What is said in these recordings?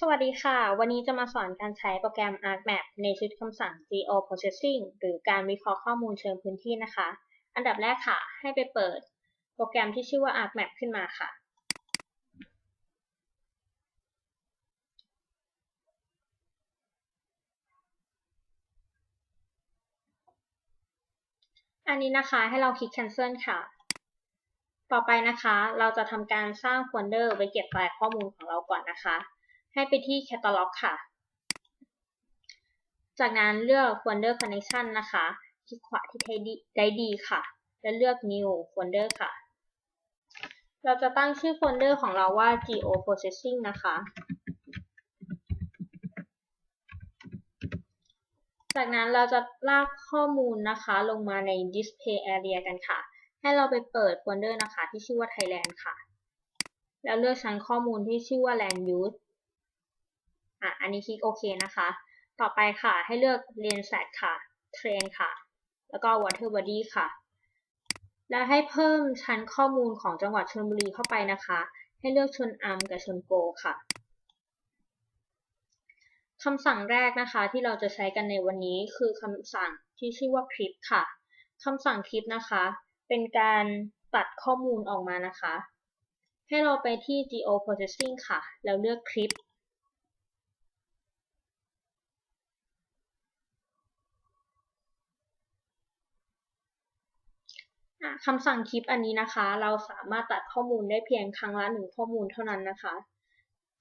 สวัสดีค่ะ วันนี้จะมาสอนการใช้โปรแกรม ArcMap ในชุดคำสั่ง Geoprocessing หรือการวิเคราะห์ข้อมูลเชิงพื้นที่นะคะ อันดับแรกค่ะ ให้ไปเปิดโปรแกรมที่ชื่อว่า ArcMap ขึ้นมาค่ะ อันนี้นะคะให้เราคลิก cancel ค่ะ ต่อไปนะคะ เราจะทำการสร้างโฟลเดอร์ไว้เก็บไฟล์ข้อมูลของเราก่อนนะคะ ให้ไปที่ Catalog ค่ะ จากนั้นเลือก Folder Connection นะคะ คลิกขวาที่ได้ดีค่ะ แล้วเลือก New Folder ค่ะ เราจะตั้งชื่อโฟลเดอร์ของเราว่า Geoprocessing นะคะ จากนั้นเราจะลากข้อมูลนะคะลงมาใน Display Area กันค่ะ ให้เราไปเปิดโฟลเดอร์นะคะที่ชื่อว่า Thailand ค่ะ แล้วเลือกชั้นข้อมูลที่ชื่อว่า Land Use อะอันนี้คลิกโอเคนะคะ ต่อไปค่ะให้เลือก Landsat ค่ะ Train ค่ะ แล้วก็ Water Body ค่ะ แล้วให้เพิ่มชั้นข้อมูลของจังหวัดชลบุรีเข้าไปนะคะ ให้เลือกชนอัมกับชนโกค่ะคำสั่งแรกนะคะที่เราจะใช้กันในวันนี้คือคำสั่งที่ชื่อว่าคลิปค่ะคำสั่งคลิปนะคะ เป็นการตัดข้อมูลออกมานะคะ ให้เราไปที่ Geoprocessing ค่ะ แล้วเลือกคลิป คำสั่งคลิปอันนี้นะคะ เราสามารถตัดข้อมูลได้เพียงครั้งละหนึ่งข้อมูลเท่านั้นนะคะ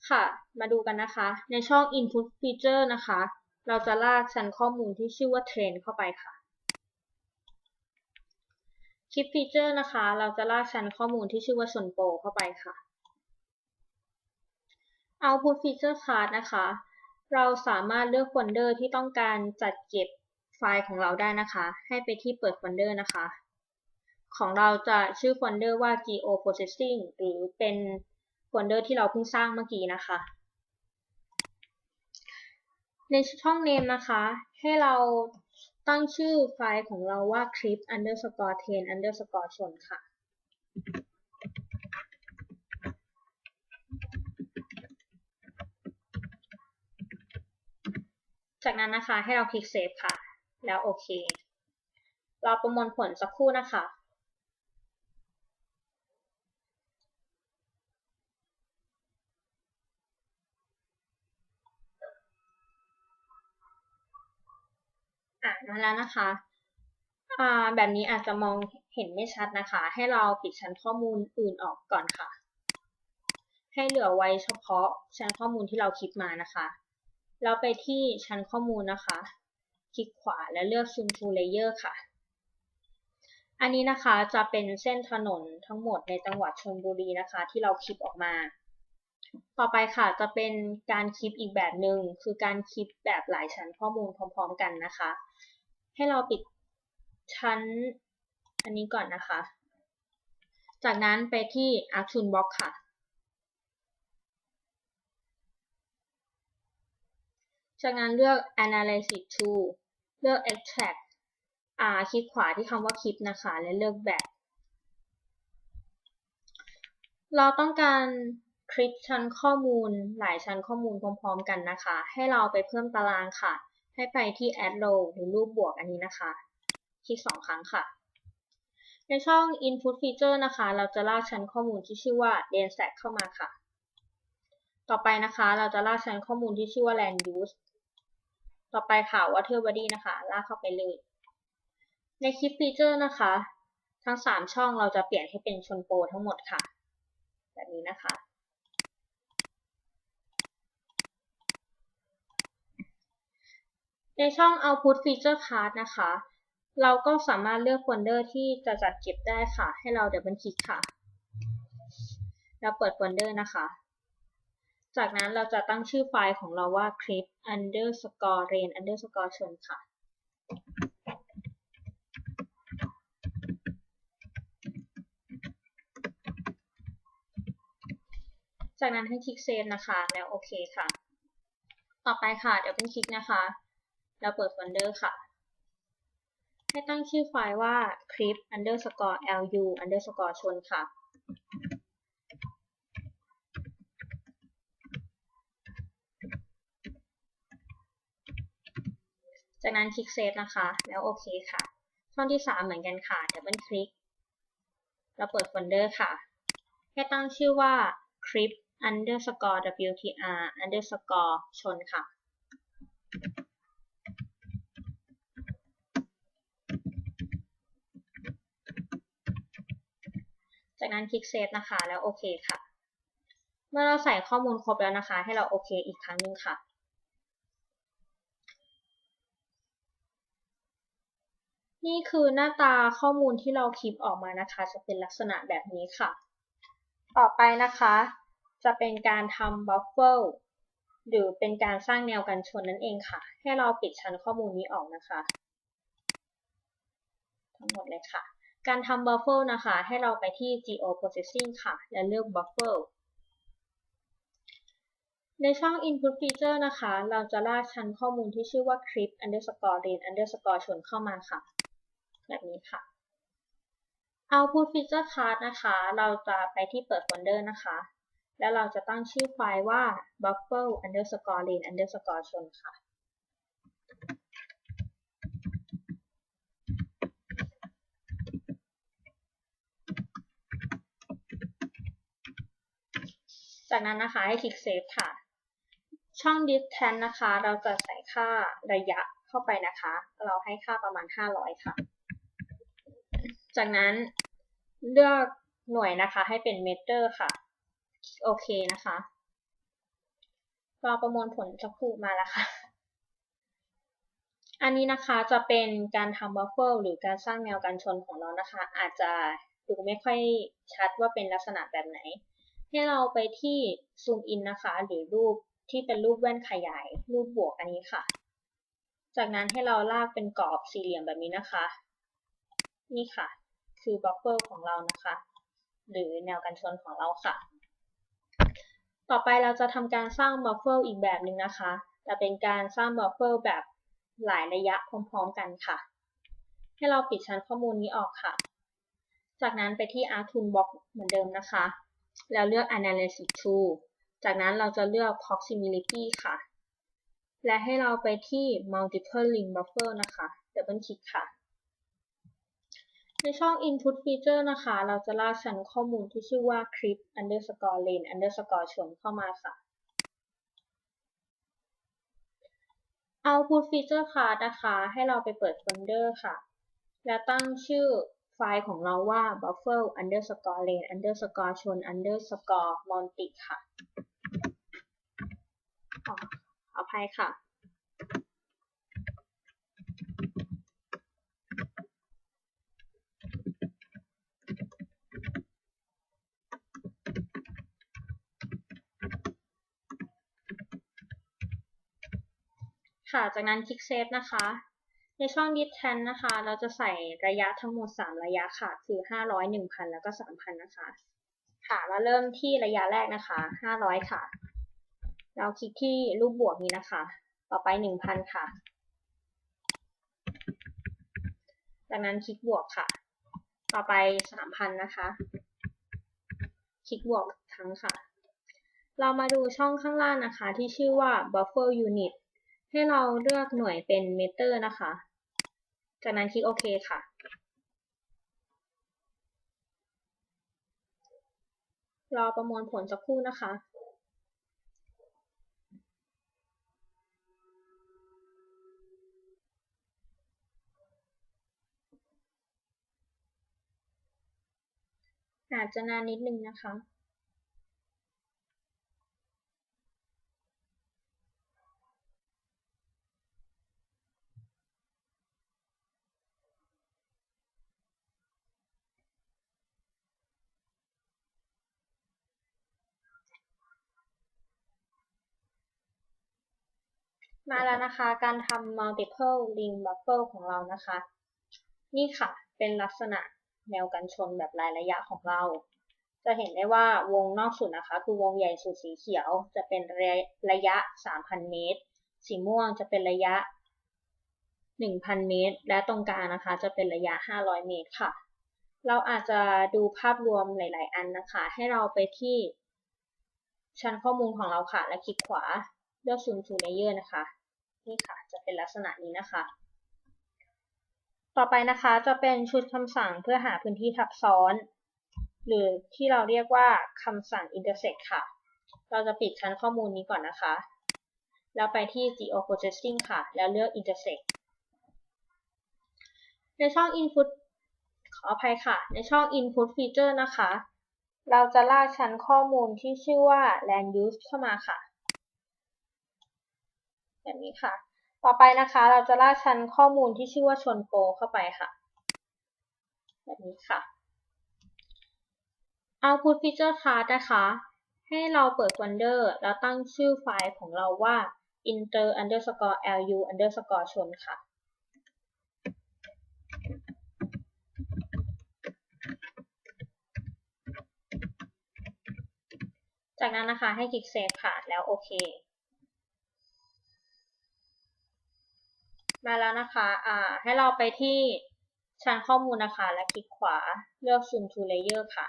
ค่ะ มาดูกันนะคะ ในช่อง input feature นะคะ เราจะลากชั้นข้อมูลที่ชื่อว่า train เข้าไปค่ะ คลิปฟีเจอร์นะคะ เราจะลากชั้นข้อมูลที่ชื่อว่าชนโปเข้าไปค่ะ output feature card นะคะ เราสามารถเลือกโฟลเดอร์ที่ต้องการจัดเก็บไฟล์ของเราได้นะคะ ให้ไปที่เปิดโฟลเดอร์นะคะ ของเราจะชื่อโฟลเดอร์ว่า geoprocessing หรือเป็นโฟลเดอร์ที่เราเพิ่งสร้างเมื่อกี้นะคะ ในช่อง name นะคะ ให้เราตั้งชื่อไฟล์ของเราว่า clip underscore ten underscore ชนค่ะ จากนั้นนะคะให้เราคลิก save ค่ะ แล้วโอเค เราประมวลผลสักครู่นะคะ อ่านมาแล้วนะคะอ่าแบบนี้อาจจะมองเห็นไม่ชัดนะคะ ให้เราปิดชั้นข้อมูลอื่นออกก่อนค่ะ ให้เหลือไว้เฉพาะชั้นข้อมูลที่เราคลิกมานะคะแล้วไปที่ชั้นข้อมูลนะคะ คลิกขวาแล้วเลือก Zoom to Layer ค่ะ อันนี้นะคะจะเป็นเส้นถนนทั้งหมดในจังหวัดชลบุรีนะคะ ที่เราคลิปออกมา ต่อไปค่ะจะเป็นการคลิปอีกแบบหนึ่งคือการคลิปแบบหลายชั้นข้อมูลพร้อม ๆ กันนะคะ ให้เราปิดชั้นอันนี้ก่อนนะคะ จากนั้นไปที่ Action Box ค่ะ จากนั้นเลือก Analysis Tool เลือก Extract อ่าคลิกขวาที่คำว่าคลิปนะคะ และเลือกแบบ เราต้องการ คลิกชั้นข้อมูลหลายชั้นข้อมูลพร้อม ๆ กันนะคะ ให้เราไปเพิ่มตารางค่ะ ให้ไปที่ add row หรือรูปบวกอันนี้นะคะ คลิกสองครั้งค่ะ ในช่อง input feature นะคะ เราจะลากชั้นข้อมูลที่ชื่อว่า densat เข้ามาค่ะ ต่อไปนะคะ เราจะลากชั้นข้อมูลที่ชื่อว่า land use ต่อไปค่ะ water body นะคะ ลากเข้าไปเลย ในคลิปฟีเจอร์นะคะ ทั้ง 3 ช่องเราจะเปลี่ยนให้เป็นชนโปทั้งหมดค่ะ แบบนี้นะคะ ในช่อง Output Feature Card นะคะ เราก็สามารถเลือกโฟลเดอร์ที่จะจัดเก็บได้ค่ะ ให้เราเดี๋ยวบันคลิกค่ะแล้วเปิดโฟลเดอร์นะคะ จากนั้นเราจะตั้งชื่อไฟล์ของเราว่า clip underscore rain underscore ชนค่ะ จากนั้นให้คลิกเซฟนะคะ แล้วโอเคค่ะ ต่อไปค่ะ เดี๋ยวเป็นคลิกนะคะ เราเปิดโฟลเดอร์ค่ะ ให้ตั้งชื่อไฟล์ว่า clip underscore lu underscore ชนค่ะ จากนั้นคลิกเซฟนะคะ แล้วโอเคค่ะ ช่องที่ 3 เหมือนกันค่ะดับเบิลคลิก เราเปิดโฟลเดอร์ค่ะ ให้ตั้งชื่อว่า clip underscore wtr underscore ชนค่ะ จากนั้นคลิกเซฟนะคะ แล้วโอเคค่ะ เมื่อเราใส่ข้อมูลครบแล้วนะคะ ให้เราโอเคอีกครั้งหนึ่งค่ะนี่คือหน้าตาข้อมูลที่เราคลิปออกมานะคะ จะเป็นลักษณะแบบนี้ค่ะ ต่อไปนะคะ จะเป็นการทำบัฟเฟิลหรือเป็นการสร้างแนวกันชนนั่นเองค่ะ ให้เราปิดชั้นข้อมูลนี้ออกนะคะ ทั้งหมดเลยค่ะ การทำ Buffer นะคะ ให้เราไปที่ Geo Processing ค่ะ และเลือก Buffer ในช่อง Input Feature นะคะ เราจะลากชั้นข้อมูลที่ชื่อว่า clip underscore len underscore ชนเข้ามาค่ะ แบบนี้ค่ะ Output Feature Card นะคะ เราจะไปที่เปิดโฟลเดอร์นะคะ แล้วเราจะตั้งชื่อไฟล์ว่า buffer underscore len underscore ชนค่ะ จากนั้นนะคะให้คลิกเซฟค่ะ ช่อง distance นะคะ เราจะใส่ค่าระยะเข้าไปนะคะ เราให้ค่าประมาณ 500 ค่ะ จากนั้นเลือกหน่วยนะคะให้เป็นเมตรค่ะ โอเคนะคะรอประมวลผลสักครู่มาแล้วค่ะ อันนี้นะคะจะเป็นการทำบัฟเฟอร์หรือการสร้างแนวกันชนของเรานะคะ อาจจะดูไม่ค่อยชัดว่าเป็นลักษณะแบบไหน ให้เราไปที่ซูมอินนะคะ หรือรูปที่เป็นรูปแว่นขยาย รูปบวกอันนี้ค่ะ จากนั้นให้เราลากเป็นกรอบสี่เหลี่ยมแบบนี้นะคะ นี่ค่ะ คือบัฟเฟอร์ของเรานะคะ หรือแนวกันชนของเราค่ะ ต่อไปเราจะทำการสร้างบัฟเฟอร์อีกแบบหนึ่งนะคะแต่เป็นการสร้างบัฟเฟอร์แบบหลายระยะพร้อมๆกันค่ะ ให้เราปิดชั้นข้อมูลนี้ออกค่ะ จากนั้นไปที่ Art Toolbox เหมือนเดิมนะคะ แล้วเลือก Analysis Tool จากนั้นเราจะเลือก Proximity ค่ะ และให้เราไปที่ Multiple Link Buffer นะคะดับเบิลคลิกค่ะ ในช่อง Input Feature นะคะ เราจะลากชั้นข้อมูลที่ชื่อว่า clip underscore len underscore ชนเข้ามาค่ะ Output Feature Card นะคะ ให้เราไปเปิดโฟลเดอร์ค่ะ และตั้งชื่อ ไฟล์ของเราว่า buffer underscore len underscore ชน underscore monty ค่ะขออภัยค่ะ ค่ะ จากนั้นคลิกเซฟนะคะ ในช่อง distance นะคะ เราจะใส่ระยะทั้งหมด 3 ระยะค่ะ คือ 500 1,000 แล้วก็ 3,000 นะคะ ค่ะ เราเริ่มที่ระยะแรกนะคะ 500 ค่ะ เราคลิกที่รูปบวกนี้นะคะ ต่อไป 1,000 ค่ะ จากนั้นคลิกบวกค่ะ ต่อไป 3,000 นะคะ คลิกบวกครั้งค่ะ เรามาดูช่องข้างล่างนะคะ ที่ชื่อว่า buffer unit ให้เราเลือกหน่วยเป็นเมตรนะคะ จากนั้นคลิกโอเคค่ะ รอประมวลผลสักครู่นะคะอาจจะนานนิดนึงนะคะ มาแล้วนะคะ การทำ multiple link buffer ของเรานะคะ นี่ค่ะ เป็นลักษณะแนวกันชนแบบรายระยะของเรา จะเห็นได้ว่าวงนอกสุดนะคะ คือวงใหญ่สุดสีเขียว จะเป็นระยะ 3,000 เมตร สีม่วงจะเป็นระยะ 1,000 เมตร และตรงกลางนะคะ จะเป็นระยะ 500 เมตรค่ะ เราอาจจะดูภาพรวมหลาย ๆ อันนะคะ ให้เราไปที่ชั้นข้อมูลของเราค่ะ และคลิกขวา เลือก Zoom to Layer นะคะ นี่ค่ะ จะเป็นลักษณะนี้นะคะ ต่อไปนะคะจะเป็นชุดคำสั่งเพื่อหาพื้นที่ทับซ้อน หรือที่เราเรียกว่าคำสั่ง intersect ค่ะ เราจะปิดชั้นข้อมูลนี้ก่อนนะคะ แล้วไปที่ geoprocessing ค่ะ แล้วเลือก intersect ในช่อง input ขออภัยค่ะ ในช่อง input feature นะคะ เราจะลากชั้นข้อมูลที่ชื่อว่า land use เข้ามาค่ะ แบบนี้ค่ะ ต่อไปนะคะเราจะลากชั้นข้อมูลที่ชื่อว่าชนโปเข้าไปค่ะ แบบนี้ค่ะ output feature class นะคะ ให้เราเปิด Wonder แล้วตั้งชื่อไฟล์ของเราว่า inter underscore lu underscore ชนค่ะจากนั้นนะคะให้คลิกเซฟค่ะ แล้วโอเค มาแล้วนะคะ อ่า ให้เราไปที่ชั้นข้อมูลนะคะ และคลิกขวาเลือก Zoom to Layer ค่ะ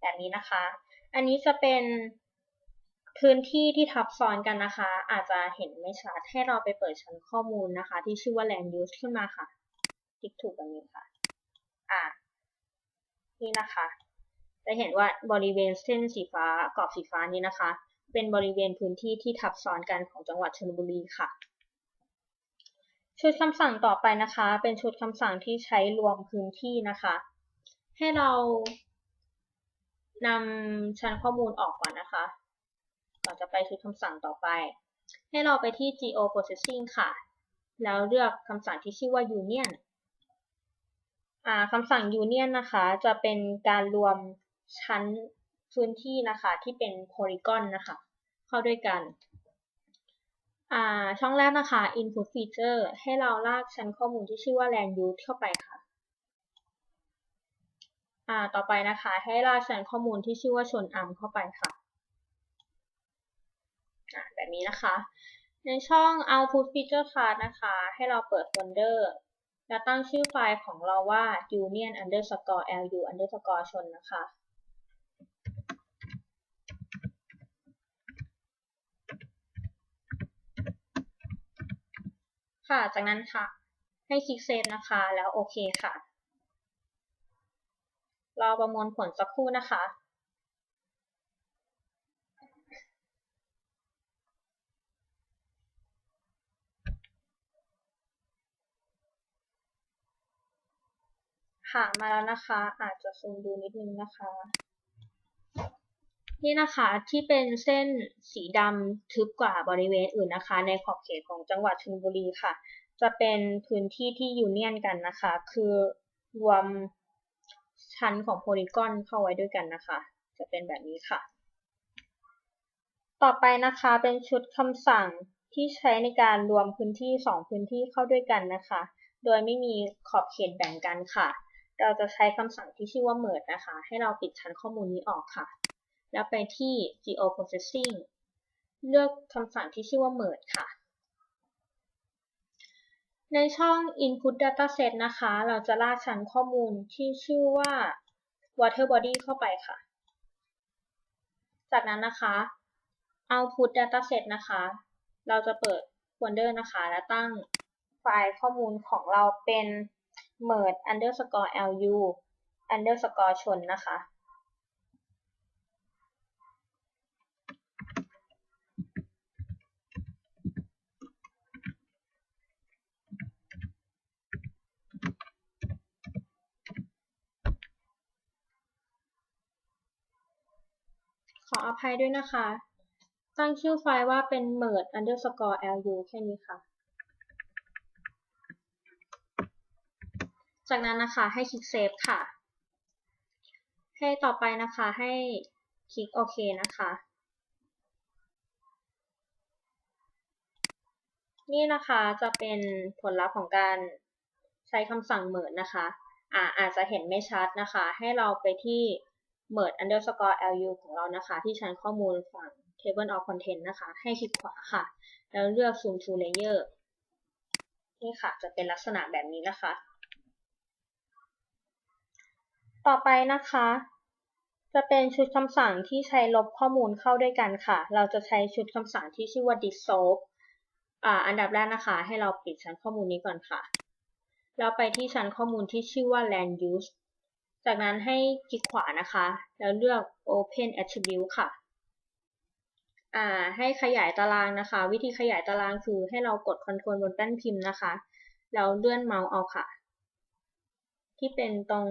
แบบนี้นะคะ อันนี้จะเป็นพื้นที่ที่ทับซ้อนกันนะคะ อาจจะเห็นไม่ชัด ให้เราไปเปิดชั้นข้อมูลนะคะ ที่ชื่อว่า Land Use ขึ้นมาค่ะ คลิกถูกแบบนี้ค่ะ อ่า นี่นะคะ จะเห็นว่าบริเวณเส้นสีฟ้ากรอบสีฟ้านี้นะคะ เป็นบริเวณพื้นที่ที่ทับซ้อนกันของจังหวัดชลบุรีค่ะ ชุดคำสั่งต่อไปนะคะ เป็นชุดคำสั่งที่ใช้รวมพื้นที่นะคะ ให้เรานำชั้นข้อมูลออกก่อนนะคะ ก่อนจะไปชุดคำสั่งต่อไป ให้เราไปที่ geo processing ค่ะ แล้วเลือกคำสั่งที่ชื่อว่า union คำสั่ง union นะคะ จะเป็นการรวมชั้นพื้นที่นะคะ ที่เป็นโพลีกอนนะคะ เข้าด้วยกัน ช่องแรกนะคะ input feature ให้เราลากชั้นข้อมูลที่ชื่อว่า land use เข้าไปค่ะต่อไปนะคะ ให้ลากชั้นข้อมูลที่ชื่อว่าชนอัมเข้าไปค่ะแบบนี้นะคะ ในช่อง output feature class นะคะ ให้เราเปิดโฟลเดอร์และตั้งชื่อไฟล์ของเราว่า union underscore lu underscore ชนนะคะ ค่ะ จากนั้นค่ะ ให้คลิกเซฟนะคะ แล้วโอเคค่ะ รอประมวลผลสักครู่นะคะค่ะมาแล้วนะคะ อาจจะซูมดูนิดนึงนะคะ นี่นะคะที่เป็นเส้นสีดำทึบกว่าบริเวณอื่นนะคะ ในขอบเขตของจังหวัดชลบุรีค่ะ จะเป็นพื้นที่ที่ยูเนียนกันนะคะ คือรวมชั้นของโพลีกอนเข้าไว้ด้วยกันนะคะ จะเป็นแบบนี้ค่ะ ต่อไปนะคะเป็นชุดคำสั่งที่ใช้ในการรวมพื้นที่ 2 พื้นที่เข้าด้วยกันนะคะ โดยไม่มีขอบเขตแบ่งกันค่ะ เราจะใช้คำสั่งที่ชื่อว่า merge นะคะ ให้เราปิดชั้นข้อมูลนี้ออกค่ะ แล้วไปที่ geo processing เลือกคำสั่งที่ชื่อว่า merge ค่ะ ในช่อง input dataset นะคะ เราจะลากชั้นข้อมูลที่ชื่อว่า water body เข้าไปค่ะ จากนั้นนะคะ output dataset นะคะ เราจะเปิด folder นะคะ และตั้งไฟล์ข้อมูลของเราเป็น merge underscore lu underscore ชนนะคะข ออภัยด้วยนะคะ ตั้งชื่อไฟล์ว่าเป็น merge underscore lu แค่นี้ค่ะ จากนั้นนะคะให้คลิกเซฟค่ะ ให้ต่อไปนะคะให้คลิกโอเคนะคะ นี่นะคะจะเป็นผลลัพธ์ของการใช้คำสั่ง merge นะคะอาอาจจะเห็นไม่ชัดนะคะ ให้เราไปที่ merge underscore lu ของเรานะคะ ที่ชั้นข้อมูลฝั่ง table of content นะคะ ให้คลิกขวาค่ะ แล้วเลือก zoom to layer นี่ค่ะ จะเป็นลักษณะแบบนี้นะคะ ต่อไปนะคะ จะเป็นชุดคำสั่งที่ใช้ลบข้อมูลเข้าด้วยกันค่ะ เราจะใช้ชุดคำสั่งที่ชื่อว่า dissolve อ่า อันดับแรกนะคะ ให้เราปิดชั้นข้อมูลนี้ก่อนค่ะ แล้วไปที่ชั้นข้อมูลที่ชื่อว่า land use จากนั้นให้คลิกขวานะคะ แล้วเลือก open attribute ค่ะ อ่า ให้ขยายตารางนะคะ วิธีขยายตารางคือให้เรากด Ctrl บนแป้นพิมพ์นะคะ แล้วเลื่อนเมาส์เอาค่ะ ที่เป็นตรง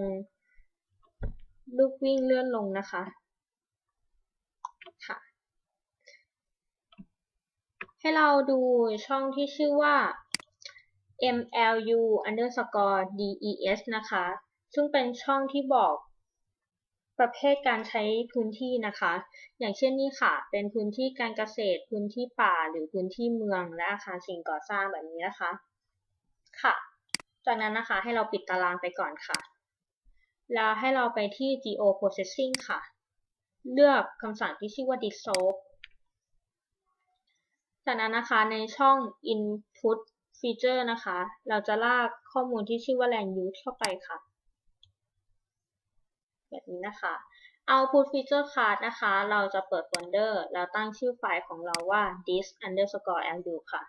ลูกวิ่งเลื่อนลงนะคะ ค่ะ ให้เราดูช่องที่ชื่อว่า mlu underscore des นะคะ ซึ่งเป็นช่องที่บอกประเภทการใช้พื้นที่นะคะ อย่างเช่นนี่ค่ะ เป็นพื้นที่การเกษตร พื้นที่ป่า หรือพื้นที่เมือง และอาคารสิ่งก่อสร้างแบบนี้นะคะ ค่ะ จากนั้นนะคะให้เราปิดตารางไปก่อนค่ะ แล้วให้เราไปที่ geo processing ค่ะ เลือกคำสั่งที่ชื่อว่า dissolve จากนั้นนะคะในช่อง input feature นะคะ เราจะลากข้อมูลที่ชื่อว่า land use เข้าไปค่ะ แบบนี้นะคะ output feature card นะคะ เราจะเปิดโฟลเดอร์แล้วตั้งชื่อไฟล์ของเราว่า dis underscore lu ค่ะ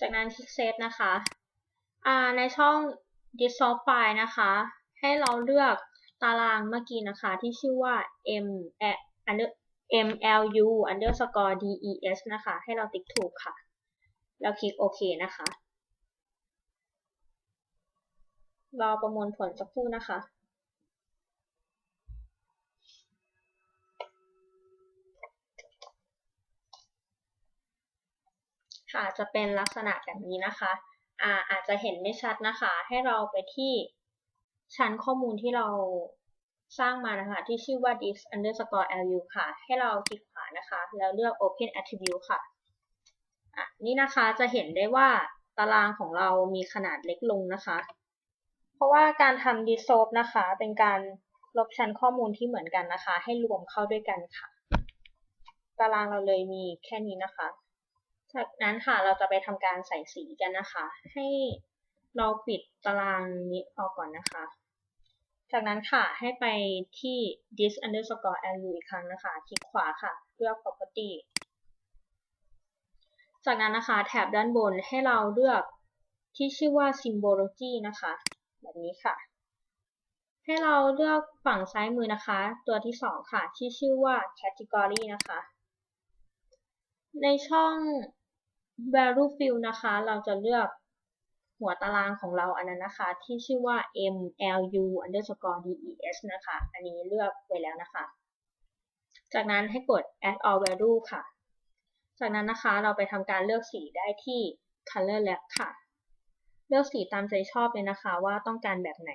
จากนั้นคลิกเซฟนะคะในช่อง dis soft file นะคะ ให้เราเลือกตารางเมื่อกี้นะคะที่ชื่อว่า m mlu underscore des นะคะ ให้เราติ๊กถูกค่ะ แล้วคลิกโอเคนะคะ รอประมวลผลสักครู่นะคะค่ะจะเป็นลักษณะแบบนี้นะคะอาอาจจะเห็นไม่ชัดนะคะ ให้เราไปที่ชั้นข้อมูลที่เราสร้างมานะคะ ที่ชื่อว่า dis underscore lu ค่ะ ให้เราคลิกขวานะคะ แล้วเลือก open attribute ค่ะะนี่นะคะจะเห็นได้ว่าตารางของเรามีขนาดเล็กลงนะคะ เพราะว่าการทำ dissolve นะคะ เป็นการลบชั้นข้อมูลที่เหมือนกันนะคะ ให้รวมเข้าด้วยกันค่ะ ตารางเราเลยมีแค่นี้นะคะ จากนั้นค่ะเราจะไปทำการใส่สีกันนะคะ ให้เราปิดตารางนี้ออกก่อนนะคะ จากนั้นค่ะให้ไปที่ dis underscore lu อีกครั้งนะคะ คลิกขวาค่ะ เลือก property จากนั้นนะคะแถบด้านบนให้เราเลือกที่ชื่อว่า symbology นะคะ แบบนี้ค่ะ ให้เราเลือกฝั่งซ้ายมือนะคะ ตัวที่สองค่ะ ที่ชื่อว่า category นะคะ ในช่อง value field นะคะ เราจะเลือกหัวตารางของเราอันนั้นนะคะ ที่ชื่อว่า mlu underscore des นะคะ อันนี้เลือกไว้แล้วนะคะ จากนั้นให้กด add all value ค่ะ จากนั้นนะคะเราไปทำการเลือกสีได้ที่ Color Lab ค่ะ เลือกสีตามใจชอบเลยนะคะว่าต้องการแบบไหน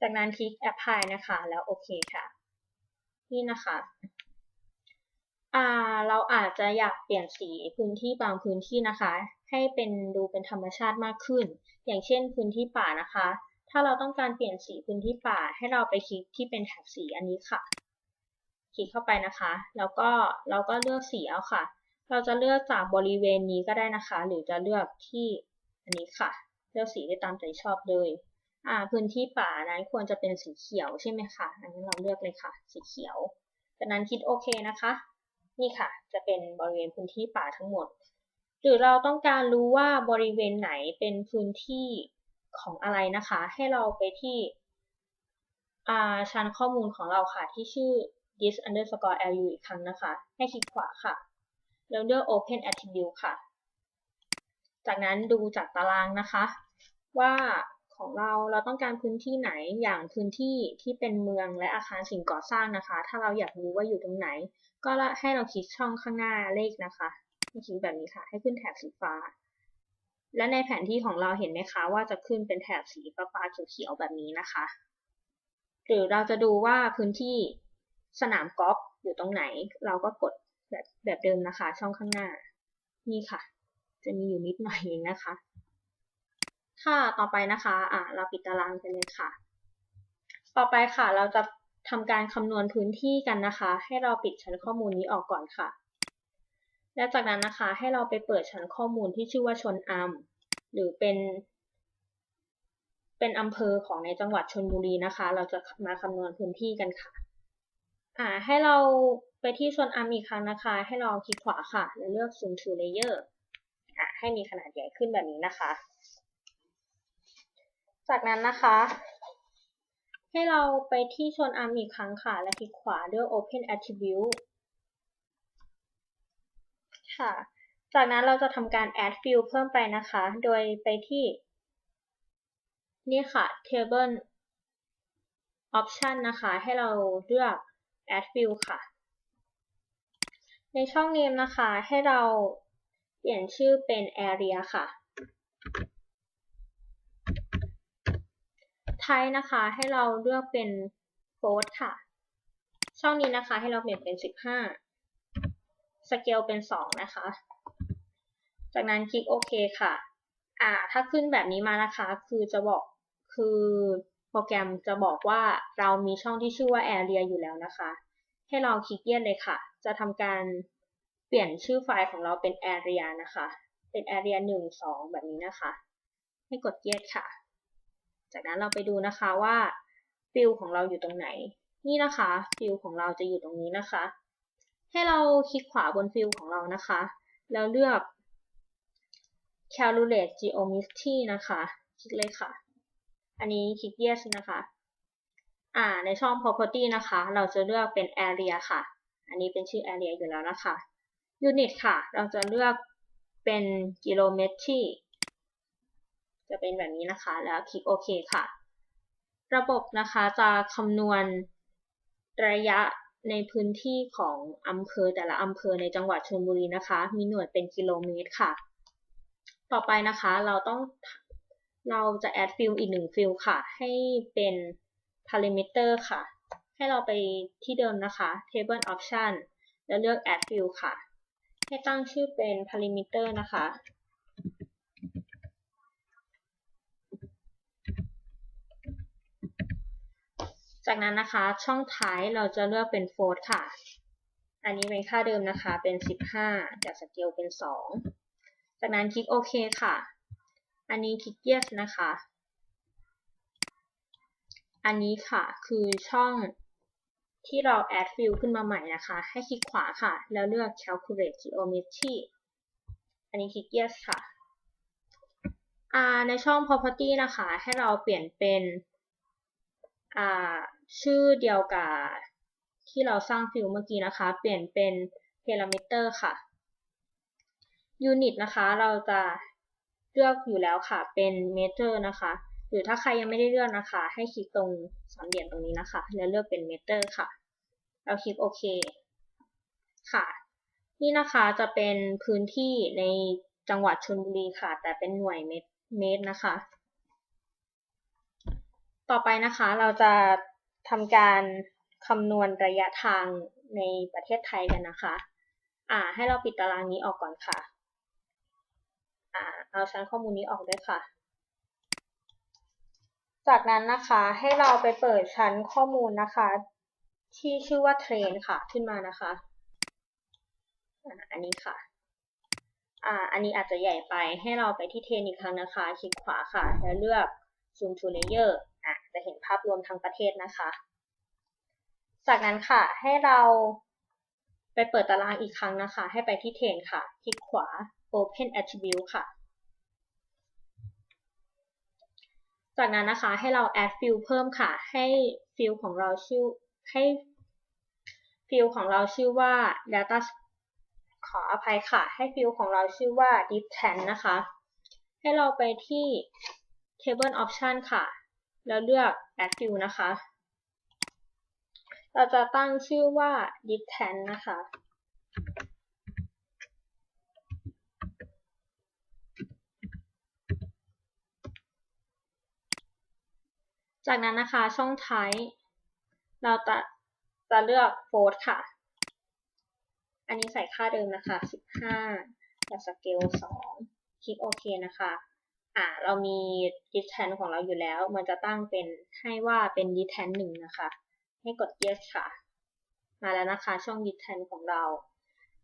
จากนั้นคลิก Apply นะคะ แล้วโอเคค่ะ นี่นะคะเราอาจจะอยากเปลี่ยนสีพื้นที่บางพื้นที่นะคะ ให้เป็นดูเป็นธรรมชาติมากขึ้น อย่างเช่นพื้นที่ป่านะคะ ถ้าเราต้องการเปลี่ยนสีพื้นที่ป่าให้เราไปคลิกที่เป็นแถบสีอันนี้ค่ะ คลิกเข้าไปนะคะ แล้วก็เราก็เลือกสีเอาค่ะ เราจะเลือกจากบริเวณนี้ก็ได้นะคะ หรือจะเลือกที่อันนี้ค่ะ เลือกสีได้ตามใจชอบเลยอ่าพื้นที่ป่านั้นควรจะเป็นสีเขียวใช่ไหมคะอันนี้เราเลือกเลยค่ะ สีเขียว จากนั้นคลิกโอเคนะคะ นี่ค่ะ จะเป็นบริเวณพื้นที่ป่าทั้งหมด หรือเราต้องการรู้ว่าบริเวณไหนเป็นพื้นที่ของอะไรนะคะ ให้เราไปที่ชั้นข้อมูลของเราค่ะที่ชื่อ dis underscore lu อีกครั้งนะคะ ให้คลิกขวาค่ะ แล้วเลือก open attribute ค่ะ จากนั้นดูจากตารางนะคะ ว่าของเราเราต้องการพื้นที่ไหนอย่างพื้นที่ที่เป็นเมืองและอาคารสิ่งก่อสร้างนะคะ ถ้าเราอยากรู้ว่าอยู่ตรงไหน ก็ให้เราคลิกช่องข้างหน้าเลขนะคะให้คลิกแบบนี้ค่ะ ให้ขึ้นแถบสีฟ้า และในแผนที่ของเราเห็นไหมคะ ว่าจะขึ้นเป็นแถบสีฟ้าเขียวๆแบบนี้นะคะ หรือเราจะดูว่าพื้นที่ สนามกอล์ฟอยู่ตรงไหน เราก็กดแบบแบบเดิมนะคะ ช่องข้างหน้า นี่ค่ะ จะมีอยู่นิดหน่อยเองนะคะ ค่ะต่อไปนะคะ อะเราปิดตารางไปเลยค่ะ ต่อไปค่ะเราจะทำการคำนวณพื้นที่กันนะคะ ให้เราปิดชั้นข้อมูลนี้ออกก่อนค่ะ และจากนั้นนะคะให้เราไปเปิดชั้นข้อมูลที่ชื่อว่าชนอัมหรือเป็น เป็นอำเภอของในจังหวัดชลบุรีนะคะ เราจะมาคำนวณพื้นที่กันค่ะ อ่าให้เราไปที่ชนอาร์มอีกครั้งนะคะ ให้เราคลิกขวาค่ะ แล้วเลือก zoom to layer อ่าให้มีขนาดใหญ่ขึ้นแบบนี้นะคะ จากนั้นนะคะ ให้เราไปที่ชนอาร์มอีกครั้งค่ะ และคลิกขวาด้วย open attribute ค่ะ จากนั้นเราจะทำการ add field เพิ่มไปนะคะ โดยไปที่ นี่ค่ะ table option นะคะ ให้เราเลือก add field ค่ะ ในช่อง name นะคะ ให้เราเปลี่ยนชื่อเป็น area ค่ะ type นะคะ ให้เราเลือกเป็น float ค่ะ ช่องนี้นะคะให้เราเปลี่ยนเป็น 15 scale เป็น 2 นะคะ จากนั้นคลิกโอเคค่ะ อ่า ถ้าขึ้นแบบนี้มานะคะ คือจะบอกคือ โปรแกรมจะบอกว่าเรามีช่องที่ชื่อว่า area อยู่แล้วนะคะ ให้เราคลิกเยียดเลยค่ะ จะทำการเปลี่ยนชื่อไฟล์ของเราเป็น area นะคะ เป็น area 1 2 แบบนี้นะคะ ให้กดเยียดค่ะ จากนั้นเราไปดูนะคะว่าฟิลของเราอยู่ตรงไหน นี่นะคะฟิลของเราจะอยู่ตรงนี้นะคะ ให้เราคลิกขวาบนฟิลของเรานะคะ แล้วเลือก calculate geometry นะคะ คลิกเลยค่ะ อันนี้คลิก yes นะคะ อ่า ในช่อง property นะคะ เราจะเลือกเป็น area ค่ะ อันนี้เป็นชื่อ area อยู่แล้วนะคะ unit ค่ะ เราจะเลือกเป็น kilometry จะเป็นแบบนี้นะคะ แล้วคลิกโอเคค่ะ ระบบนะคะจะคำนวณระยะในพื้นที่ของอำเภอแต่ละอำเภอในจังหวัดชลบุรีนะคะ มีหน่วยเป็นกิโลเมตรค่ะ ต่อไปนะคะเราต้อง เราจะแอดฟิลอีกหนึ่งฟิลค่ะ ให้เป็น parameter ค่ะ ให้เราไปที่เดิมนะคะ table option แล้วเลือก add field ค่ะ ให้ตั้งชื่อเป็น parameter นะคะ จากนั้นนะคะ ช่องท้ายเราจะเลือกเป็น float ค่ะ อันนี้เป็นค่าเดิมนะคะ เป็น 15 จากสเกลเป็น 2 จากนั้นคลิกโอเคค่ะ อันนี้คลิก yes นะคะ อันนี้ค่ะคือช่องที่เรา add field ขึ้นมาใหม่นะคะ ให้คลิกขวาค่ะ แล้วเลือก calculate geometry อันนี้คลิก yes ค่ะในช่อง property นะคะ ให้เราเปลี่ยนเป็นชื่อเดียวกับที่เราสร้างฟิลเมื่อกี้นะคะ เปลี่ยนเป็น parameter ค่ะ unit นะคะ เราจะ เลือกอยู่แล้วค่ะ เป็น meter นะคะ หรือถ้าใครยังไม่ได้เลือกนะคะ ให้คลิกตรงสามเหลี่ยมตรงนี้นะคะ แล้วเลือกเป็น meter ค่ะ เราคลิกโอเค ค่ะ นี่นะคะจะเป็นพื้นที่ในจังหวัดชลบุรีค่ะ แต่เป็นหน่วยเมตรนะคะ ต่อไปนะคะเราจะทำการคำนวณระยะทางในประเทศไทยกันนะคะ อ่า ให้เราปิดตารางนี้ออกก่อนค่ะ เอาชั้นข้อมูลนี้ออกด้วยค่ะ จากนั้นนะคะให้เราไปเปิดชั้นข้อมูลนะคะ ที่ชื่อว่าเทรนค่ะขึ้นมานะคะอันนี้ค่ะ อ่า อันนี้อาจจะใหญ่ไป ให้เราไปที่เทรนอีกครั้งนะคะ คลิกขวาค่ะ แล้วเลือก zoom to layer อะ จะเห็นภาพรวมทั้งประเทศนะคะ จากนั้นค่ะ ให้เราไปเปิดตารางอีกครั้งนะคะ ให้ไปที่เทรนค่ะ คลิกขวา open attribute ค่ะ จากนั้นนะคะให้เรา add field เพิ่มค่ะ ให้ field ของเราชื่อให้ field ของเราชื่อว่า data ขออภัยค่ะ ให้ field ของเราชื่อว่า distance นะคะ ให้เราไปที่ table option ค่ะ แล้วเลือก add field นะคะ เราจะตั้งชื่อว่า distance นะคะ จากนั้นนะคะช่องท้ายเราจะจะเลือก f o r ค่ะ อันนี้ใส่ค่าเดิมนะคะ 15จากสเกล2คลิกโอเคนะคะ อ่า เรามี distance ของเราอยู่แล้ว มันจะตั้งเป็นให้ว่าเป็น distance 1 นะคะ ให้กด yes ค่ะ มาแล้วนะคะ ช่อง distance ของเรา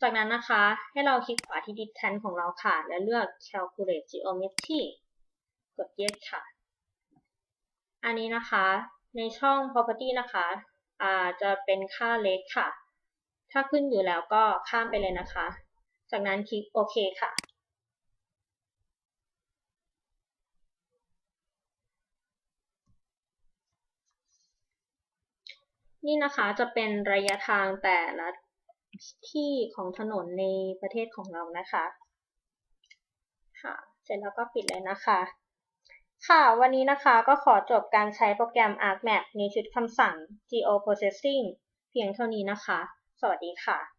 จากนั้นนะคะ ให้เราคลิกขวาที่ distance ของเราค่ะ แล้วเลือก calculate geometry กด yes ค่ะ อันนี้นะคะ ในช่อง property นะคะอ่าจะเป็นค่าเล็กค่ะ ถ้าขึ้นอยู่แล้วก็ข้ามไปเลยนะคะ จากนั้นคลิกโอเคค่ะนี่นะคะจะเป็นระยะทางแต่ละที่ของถนนในประเทศของเรานะคะ ค่ะ เสร็จแล้วก็ปิดเลยนะคะ ค่ะ วันนี้นะคะก็ขอจบการใช้โปรแกรม ArcMap ในชุดคำสั่ง Geoprocessing เพียงเท่านี้นะคะ สวัสดีค่ะ